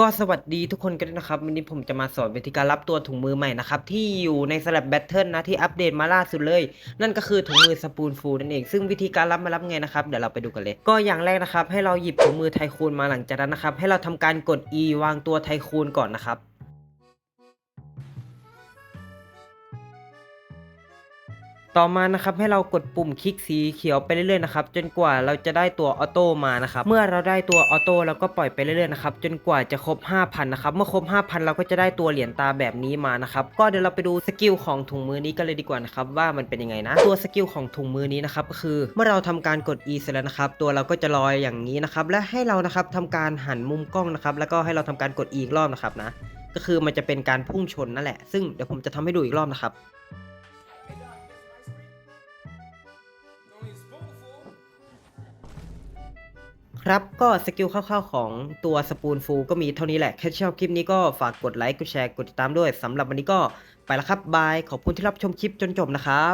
ก็สวัสดีทุกคนกันด้วยนะครับ วันนี้ผมจะมาสอนวิธีการรับตัวถุงมือใหม่นะครับ ที่อยู่ในสลับแบทเทิลนะที่อัปเดตมาล่าสุดเลย นั่นก็คือถุงมือสปูนฟูนั่นเอง ซึ่งวิธีการรับมารับไงนะครับ เดี๋ยวเราไปดูกันเลย ก็อย่างแรกนะครับ ให้เราหยิบถุงมือไทคูนมาหลังจากนั้นนะครับ ให้เราทำการกด E วางตัวไทคูนก่อนนะครับ ต่อมานะครับให้เรากดปุ่มคลิกสีเขียวไปเรื่อยๆนะครับจนกว่าเราจะได้ตัวออโต้มานะครับเมื่อเราได้ตัวออโต้เราก็ปล่อยไปเรื่อยๆนะครับจนกว่าจะครบ 5,000นะครับเมื่อครบ 5,000 เราก็จะได้ตัวเหรียญตาแบบนี้มานะครับก็เดี๋ยวเราไปดูสกิลของถุงมือนี้กันเลยดีกว่านะครับว่ามันเป็นยังไงนะตัวสกิลของถุงมือนี้นะครับก็คือเมื่อเราทำการกด E เสร็จแล้วนะครับตัวเราก็จะลอยอย่างนี้นะครับและให้เรานะครับทำการหันมุมกล้องนะครับแล้วก็ให้เราทำการกด E อีกรอบนะครับนะก็คือมันจะเป็นการพุ่งชนนั่นแหละ ซึ่งเดี๋ยวผมจะทำให้ดูอีกรอบนะครับ ครับก็สกิลคร่าวๆของตัวสปูนฟูก็มีเท่านี้แหละแค่ชอบคลิปนี้ก็ฝากกดไลค์กดแชร์กดติดตามด้วยสำหรับวันนี้ก็ไปแล้วครับบายขอบคุณที่รับชมคลิปจนจบนะครับ